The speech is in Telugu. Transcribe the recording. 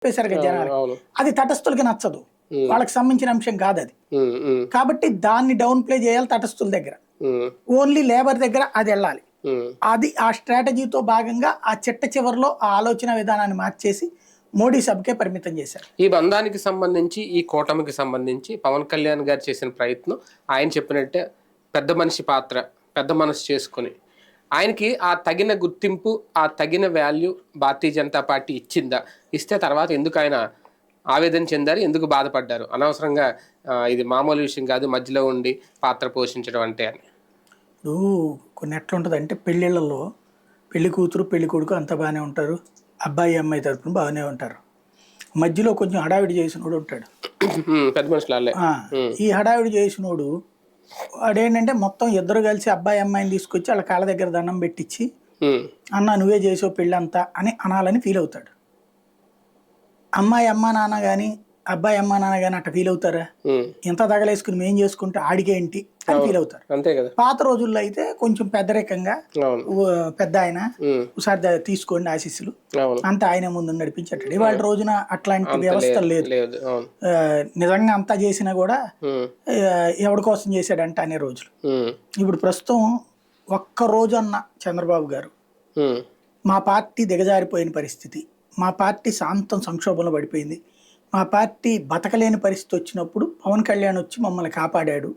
చెప్పేశారు కదా జనాలు అది తటస్థులకి నచ్చదు. వాళ్ళకి సంబంధించిన అంశం కాదు అది కాబట్టి దాన్ని డౌన్ ప్లే చేయాలి తటస్థుల దగ్గర. ఓన్లీ లేబర్ దగ్గర అది వెళ్ళాలి. అది ఆ స్ట్రాటజీతో భాగంగా ఆ చిట్ట చివరిలో ఆ ఆలోచన విధానాన్ని మార్చేసి మోడీ సభకే పరిమితం చేశారు. ఈ బంధానికి సంబంధించి ఈ కూటమికి సంబంధించి పవన్ కళ్యాణ్ గారు చేసిన ప్రయత్నం ఆయన చెప్పినట్టే పెద్ద మనిషి పాత్ర పెద్ద మనసు చేసుకొని ఆయనకి ఆ తగిన గుర్తింపు ఆ తగిన వాల్యూ భారతీయ జనతా పార్టీ ఇచ్చిందా? ఇస్తే తర్వాత ఎందుకు ఆయన ఆవేదన చెందారు? ఎందుకు బాధపడ్డారు? అనవసరంగా ఇది మామూలు విషయం కాదు మధ్యలో ఉండి పాత్ర పోషించడం అంటే అని. ఇప్పుడు కొన్ని ఎట్లా ఉంటుంది అంటే పెళ్ళిళ్ళల్లో పెళ్ళి కూతురు పెళ్ళి కొడుకు అంతా బాగానే ఉంటారు. అబ్బాయి అమ్మాయి తరపున బాగానే ఉంటారు. మధ్యలో కొంచెం హడావిడి చేసినోడు ఉంటాడు. పెద్ద మనుషులు ఈ హడావిడి చేసినోడు వాడేంటంటే మొత్తం ఇద్దరు కలిసి అబ్బాయి అమ్మాయిని తీసుకొచ్చి వాళ్ళ కాళ్ళ దగ్గర దండం పెట్టించి అన్న నువ్వే చేసావు పెళ్ళంతా అని అనాలని ఫీల్ అవుతాడు. అమ్మాయి అమ్మా నాన్న కానీ అబ్బాయి అమ్మా నాన్న కానీ అట్లా ఫీల్ అవుతారా? ఎంత తగలేసుకుని మేం చేసుకుంటే ఆడికేంటి అని ఫీల్ అవుతారు. అంతే కదా. పాత రోజుల్లో అయితే కొంచెం పెద్దరికంగా పెద్ద ఆయన ఒకసారి తీసుకోండి ఆశీస్సులు. అంత ఆయన ముందు నడిపించట్టు ఇవాళ రోజున అట్లాంటి వ్యవస్థ లేదు. నిజంగా అంతా చేసినా కూడా ఎవడి కోసం చేశాడంట అనే రోజులు. ఇప్పుడు ప్రస్తుతం ఒక్క రోజు అన్న చంద్రబాబు గారు మా పార్టీ దిగజారిపోయిన పరిస్థితి మా పార్టీ శాంతం సంక్షోభంలో పడిపోయింది. మా పార్టీ బతకలేని పరిస్థితి వచ్చినప్పుడు పవన్ కళ్యాణ్ వచ్చి మమ్మల్ని కాపాడాడు.